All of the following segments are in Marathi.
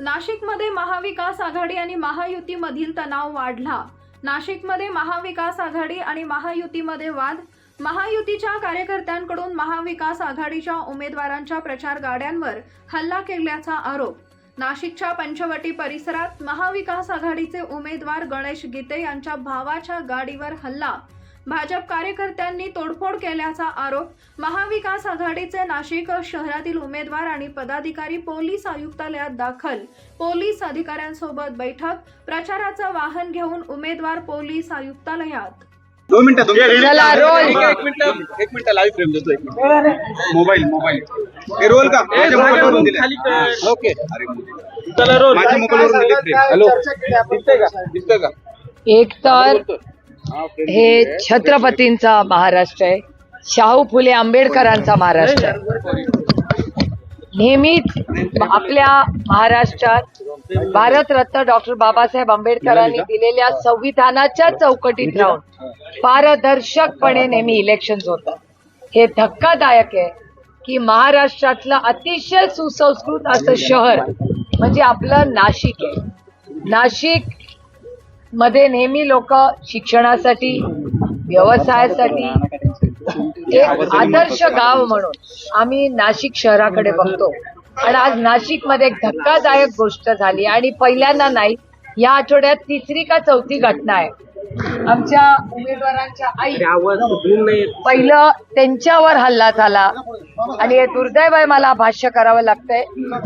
नाशिकमध्ये महाविकास आघाडी आणि महायुतीमधील तणाव वाढला. नाशिकमध्ये महाविकास आघाडी आणि महायुतीमध्ये वाद. महायुतीच्या कार्यकर्त्यांकडून महाविकास आघाडीच्या उमेदवारांच्या प्रचार गाड्यांवर हल्ला केल्याचा आरोप. नाशिकच्या पंचवटी परिसरात महाविकास आघाडीचे उमेदवार गणेश गीते यांच्या भावाच्या गाडीवर हल्ला. भाजप कार्यकर्त्यांनी तोडफोड केल्याचा आरोप महाविकास आघाडीचे नाशिक शहरातील उमेदवार आणि पदाधिकारी पोलीस आयुक्तालयात दाखल. पोलीस अधिकाऱ्यांसोबत बैठक प्रचाराचं वाहन घेऊन उमेदवार पोलीस आयुक्तालयात. दोन मिनिटं दोन एक मिनिटं एक मिनिटं लाईव्ह फ्रेम देतो एक मिनिट. मोबाईल मोबाईल हे रोल का? माझ्या मोबाईलवरून दिले ओके अरे माझ्या मोबाईलवरून दिले फ्रेम हॅलो दिसतंय का? दिसतंय का? एक तर हे छत्रपतींचा महाराष्ट्र आहे. शाहू फुले आंबेडकरांचा महाराष्ट्र आहे. नेहमीच आपल्या महाराष्ट्रात भारतरत्न डॉक्टर बाबासाहेब आंबेडकरांनी दिलेल्या संविधानाच्या चौकटीत राहून पारदर्शकपणे नेहमी इलेक्शन होतात. हे धक्कादायक आहे की महाराष्ट्रातलं अतिशय सुसंस्कृत असं शहर म्हणजे आपलं नाशिक आहे. नाशिक मध्ये नेहमी लोक शिक्षणासाठी व्यवसायासाठी एक आदर्श गाव म्हणून आम्ही नाशिक शहराकडे बघतो. आणि आज नाशिकमध्ये एक धक्कादायक गोष्ट झाली आणि पहिल्यांदा नाही या आठवड्यात तिसरी का चौथी घटना आहे. आमच्या उमेदवारांच्या आई पहिलं त्यांच्यावर हल्ला झाला. आणि हे दुर्दैव आहे मला भाष्य करावं लागतंय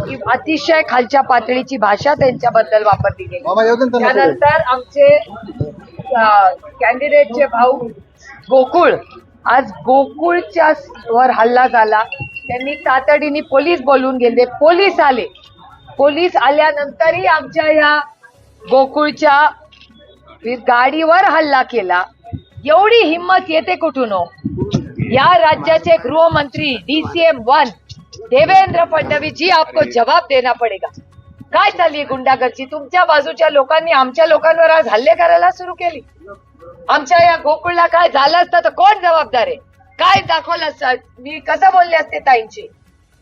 की अतिशय खालच्या पातळीची भाषा त्यांच्याबद्दल वापरली गेली. त्यानंतर आमचे कॅन्डिडेटचे भाऊ गोकुळ. आज गोकुळच्या वर हल्ला झाला. त्यांनी तातडीने पोलीस बोलवून गेले. पोलीस आले. पोलीस आल्यानंतरही आमच्या या गोकुळच्या गाडीवर हल्ला केला. एवढी हिंमत येते कुठून हो? या राज्याचे गृहमंत्री डीसीएम वन देवेंद्र फडणवीस जी आपको जवाब देना पडेगा. काय चालली गुंडागर्दी? तुमच्या बाजूच्या लोकांनी आमच्या लोकांवर आज हल्ले करायला सुरू केली. आमच्या या गोकुळला काय झालं असतं तर कोण जबाबदार आहे? काय दाखवलं असतं? मी कसं बोलले असते ताईंची?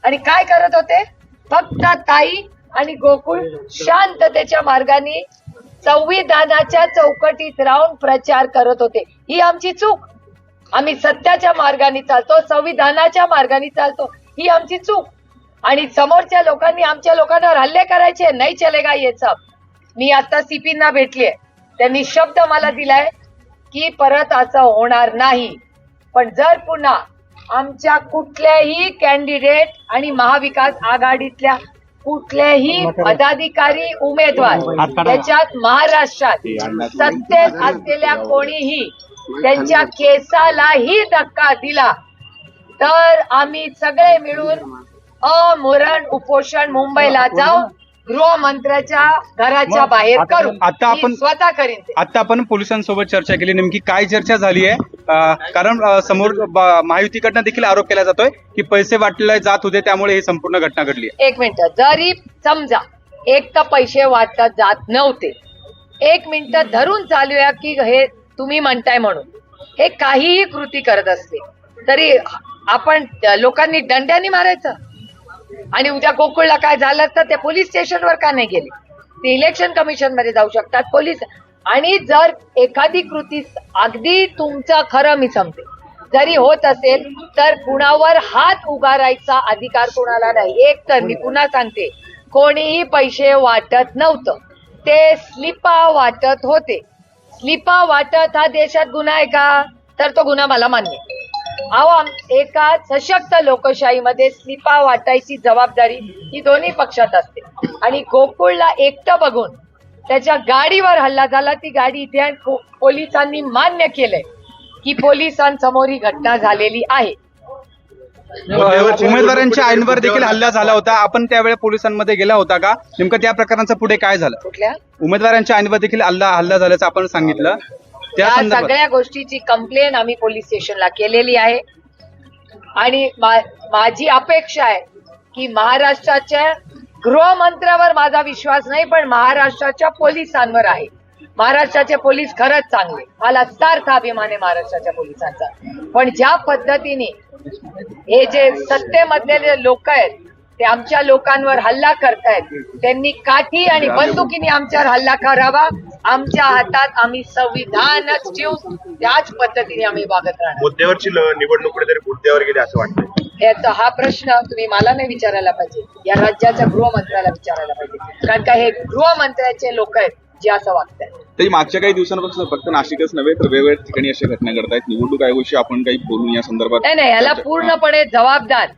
आणि काय करत होते? फक्त ताई आणि गोकुळ शांततेच्या मार्गाने संविधानाच्या चौकटीत राहून प्रचार करत होते. ही आमची चूक. आम्ही सत्याच्या मार्गाने चालतो संविधानाच्या मार्गाने चालतो. ही आमची चूक. आणि समोरच्या लोकांनी आमच्या लोकांवर हल्ले करायचे नाही चलेगा ये सब मी आता सीपींना भेटलीये त्यांनी शब्द मला दिलाय की परत असं होणार नाही. पण जर पुन्हा आमच्या कुठल्याही कॅन्डिडेट आणि महाविकास आघाडीतल्या कुठल्याही पदाधिकारी उमेदवार त्याच्यात महाराष्ट्रात सत्तेत असलेल्या कोणीही त्यांच्या केसालाही धक्का दिला तर आम्ही सगळे मिळून अमरण उपोषण मुंबईला जाऊन गृहमंत्र्याच्या घराच्या बाहेर करू. आता आपण- स्वतः करीन आता आपण पोलिसांसोबत चर्चा केली. नेमकी काय चर्चा झाली आहे? कारण समोर महायुतीकडनं देखील आरोप केला जातोय की पैसे वाटले जात होते त्यामुळे ही संपूर्ण घटना घडली एक मिनिट जरी समजा एक तर पैसे वाटत जात नव्हते एक मिनिट धरून चालूया की हे तुम्ही म्हणताय म्हणून. हे काहीही कृती करत असते तरी आपण लोकांनी दंड्याने मारायचं. आणि उद्या गोकुळला काय झालं तर ते पोलीस स्टेशनवर का नाही गेले? ते इलेक्शन कमिशनमध्ये जाऊ शकतात. पोलीस आणि जर एखादी कृती अगदी तुमचं खरं मी समते जरी होत असेल तर कुणावर हात उगारायचा अधिकार कोणाला नाही. एक तर मी पुन्हा सांगते कोणीही पैसे वाटत नव्हतं. ते स्लिपा वाटत होते. स्लिपा वाटत हा देशात गुन्हा आहे का? तर तो गुन्हा मला मान्य आवाम अहो एका सशक्त लोकशाहीमध्ये स्लिपा वाटायची जबाबदारी ही दोन्ही पक्षात असते. आणि गोकुळला एकटं बघून त्याच्या गाडीवर हल्ला झाला. ती गाडी इथे पोलिसांनी मान्य केलंय की पोलिसांसमोर ही घटना झालेली आहे. उमेदवारांच्या आईनवर देखील हल्ला झाला होता. आपण त्यावेळेस पोलिसांमध्ये गेला होता का? नेमकं त्या प्रकरणाचं पुढे काय झालं? कुठल्या? उमेदवारांच्या आईनवर देखील हल्ला हल्ला झाल्याचं आपण सांगितलं. त्या या संदर्भात सगळ्या गोष्टीची कंप्लेन आम्ही पोलीस स्टेशनला केलेली आहे. आणि मा- माझी अपेक्षा आहे की महाराष्ट्राच्या गृहमंत्र्यावर माझा विश्वास नाही पण महाराष्ट्राच्या पोलिसांवर आहे. महाराष्ट्राचे पोलीस खरंच चांगले. मला अत्यार्थ अभिमान आहे महाराष्ट्राच्या पोलिसांचा. पण ज्या पद्धतीने हे जे सत्तेमधले लोक आहेत ते आमच्या लोकांवर हल्ला करतायत. त्यांनी काठी आणि बंदुकीने आमच्यावर हल्ला करावा. आमच्या हातात आम्ही संविधानच ठेवून त्याच पद्धतीने आम्ही वागत राहणार. मुद्द्यावरची निवडणूक कुठेतरी मुद्द्यावर गेली असं वाटतंय. याचा हा प्रश्न तुम्ही मला नाही विचारायला पाहिजे. या राज्याच्या गृहमंत्र्याला विचारायला पाहिजे. कारण का हे गृहमंत्र्याचे लोक आहेत जे असं वागतात तरी मागच्या काही दिवसांपासून फक्त नाशिकच नव्हे तर वेगवेगळ्या ठिकाणी अशा घटना घडतायत. निवडणूक आयोगाशी आपण काही बोलून या संदर्भात नाही नाही याला पूर्णपणे जबाबदार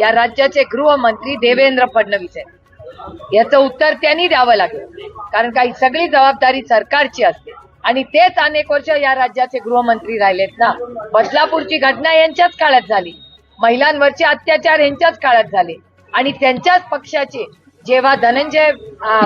या राज्याचे गृहमंत्री देवेंद्र फडणवीस आहेत. याचं उत्तर त्यांनी द्यावं लागेल. कारण का ही सगळी जबाबदारी सरकारची असते. आणि तेच अनेक वर्ष या राज्याचे गृहमंत्री राहिलेत ना. बदलापूरची घटना यांच्याच काळात झाली. महिलांवरचे अत्याचार यांच्याच काळात झाले. आणि त्यांच्याच पक्षाचे जेव्हा धनंजय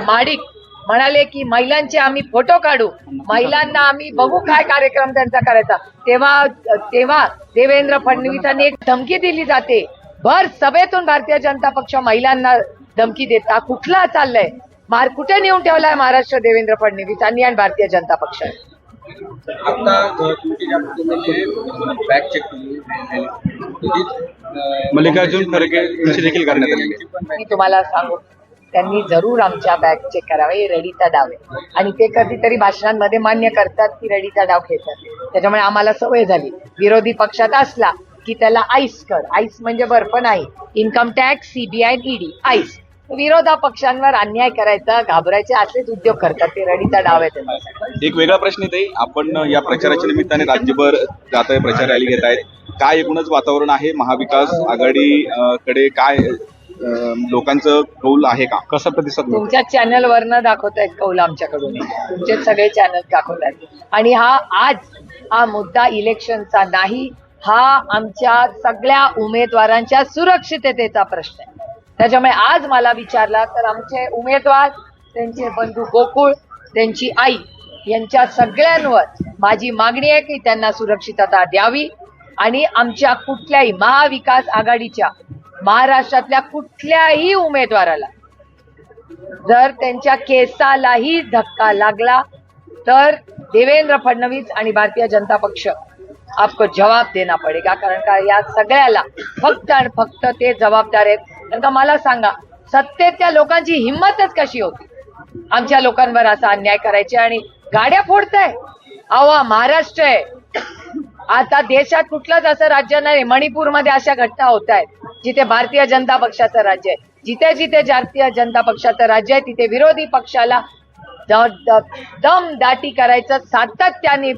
माडिक म्हणाले की महिलांचे आम्ही फोटो काढू. महिलांना आम्ही बघू काय कार्यक्रम त्यांचा करायचा. तेव्हा तेव्हा देवेंद्र फडणवीसांनी एक धमकी दिली जाते. भर सभेतून भारतीय जनता पक्ष महिलांना धमकी देता. कुठला चाललंय? मार कुठे नेऊन ठेवलाय महाराष्ट्र देवेंद्र फडणवीसांनी आणि भारतीय जनता चेक मल्लिकार्जुन खरगे देखील करण्यात आलेली मी तुम्हाला सांगू. त्यांनी जरूर आमच्या बॅग चेक करावे हे रेडीचा डाव. आहे आणि ते कधीतरी भाषणांमध्ये मान्य करतात की रेडीचा डाव खेळतात. त्याच्यामुळे आम्हाला सवय झाली. विरोधी पक्षात असला की त्याला आईस कर. आईस म्हणजे बर्फ नाही. Income tax CBI ED ice. विरोधा पक्षांवर अन्याय करायचा घाबरायचे असेच उद्योग करतात. ते रडीचा डाव आहे त्यांचा एक वेगळा प्रश्न येते आपण या प्रचाराच्या निमित्ताने राज्यभर जात आहे प्रचार रॅली घेत आहेत. काय एकूणच वातावरण आहे? महाविकास आघाडी कडे काय लोकांचं कौल आहे का? कसा प्रतिसाद मिळतो? तुमच्या दाखवत दाखवतायत कौल आमच्याकडून. तुमचे सगळे चॅनल दाखवतात आणि हा आज हा मुद्दा इलेक्शनचा नाही हा आमच्या सगळ्या उमेदवारांच्या सुरक्षिततेचा प्रश्न आहे. त्याच्यामुळे आज मला विचारला तर आमचे उमेदवार त्यांचे बंधू गोकुळ त्यांची आई यांच्या सगळ्यांवर माझी मागणी आहे की त्यांना सुरक्षितता द्यावी. आणि आमच्या कुठल्याही महाविकास आघाडीच्या महाराष्ट्रातल्या कुठल्याही उमेदवाराला जर त्यांच्या केसालाही धक्का लागला तर देवेंद्र फडणवीस आणि भारतीय जनता पक्ष आपको जवाब देना पडेगा. कारण का या सगळ्याला फक्त आणि फक्त ते जबाबदार आहेत. कारण का मला सांगा सत्तेच्या लोकांची हिंमतच कशी होती? आमच्या लोकांवर असा अन्याय करायचे आणि गाड्या फोडताय. अहो महाराष्ट्र आहे. आता देशात कुठलंच असं राज्य नाही. मणिपूरमध्ये अशा घटना होत आहेत जिथे भारतीय जनता पक्षाचं राज्य आहे. जिथे जिथे भारतीय जनता पक्षाचं राज्य आहे तिथे विरोधी पक्षाला दम दाटी करायचं सातत्याने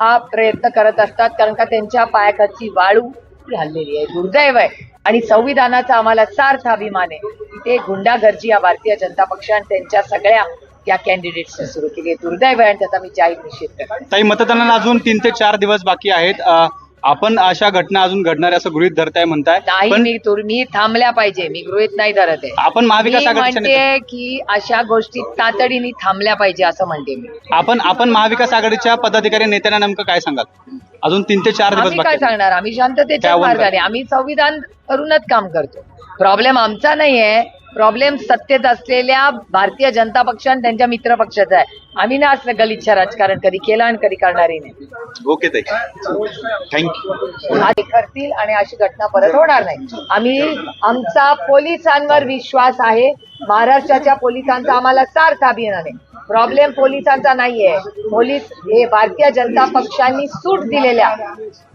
हा प्रयत्न करत असतात कारण का त्यांच्या पायाखाची वाळू हल्लेली आहे दुर्दैव आहे. आणि संविधानाचा आम्हाला सार्थ अभिमान आहे. तिथे ते गुंडागर्जी या भारतीय जनता पक्ष आणि त्यांच्या सगळ्या या कॅन्डिडेट्सने सुरू केली. आहे दुर्दैव आहे आणि त्याचा मी जाहीर निषेध करते. ताई मतदानाला अजून तीन ते चार दिवस बाकी आहेत. अ, आपण अशा घटना अजून घडणार असं गृहित धरताय म्हणताय. नाही पण मी तुर- मी थांबल्या पाहिजे. मी गृहित नाही धरत आहे. आपण महाविकास मी आघाडीच्या नेते- म्हणते की अशा गोष्टी तातडीने थांबल्या पाहिजे असं म्हणते मी. आपण आपण महाविकास आघाडीच्या पदाधिकारी नेत्यांना नेमकं काय सांगाल? अजून तीन ते चार दिवस आम्ही काय बाकी आहेत. सांगणार? आम्ही शांततेच्या मार्गाने आम्ही संविधान करूनच काम करतो. प्रॉब्लेम आमचा नाहीये. प्रॉब्लेम सत्तेत असलेल्या भारतीय जनता पक्ष आणि त्यांच्या मित्र पक्षाचा आहे. आम्ही ना असलं गलिच्छ राजकारण कधी केलं आणि कधी करणारही नाही. ओके ताई. थँक्यू आधी करतील आणि अशी घटना परत होणार नाही. आम्ही आमचा पोलिसांवर विश्वास आहे. महाराष्ट्राच्या पोलिसांचा आम्हाला सार्थ अभियान आहे प्रॉब्लेम पोलिसांचा नाहीये. पोलीस हे भारतीय जनता पक्षांनी सूट दिलेल्या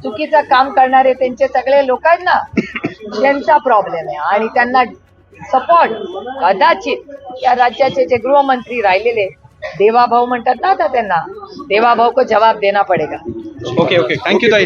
चुकीचं काम करणारे त्यांचे सगळे लोकांना त्यांचा प्रॉब्लेम आहे. आणि त्यांना सपोर्ट कदाचित या राज्याचे जे गृहमंत्री राहिलेले देवाभाऊ म्हणतात ना आता त्यांना देवाभाऊ को जवाब देना पडेगा. ओके ओके थँक्यू ताई. Thank you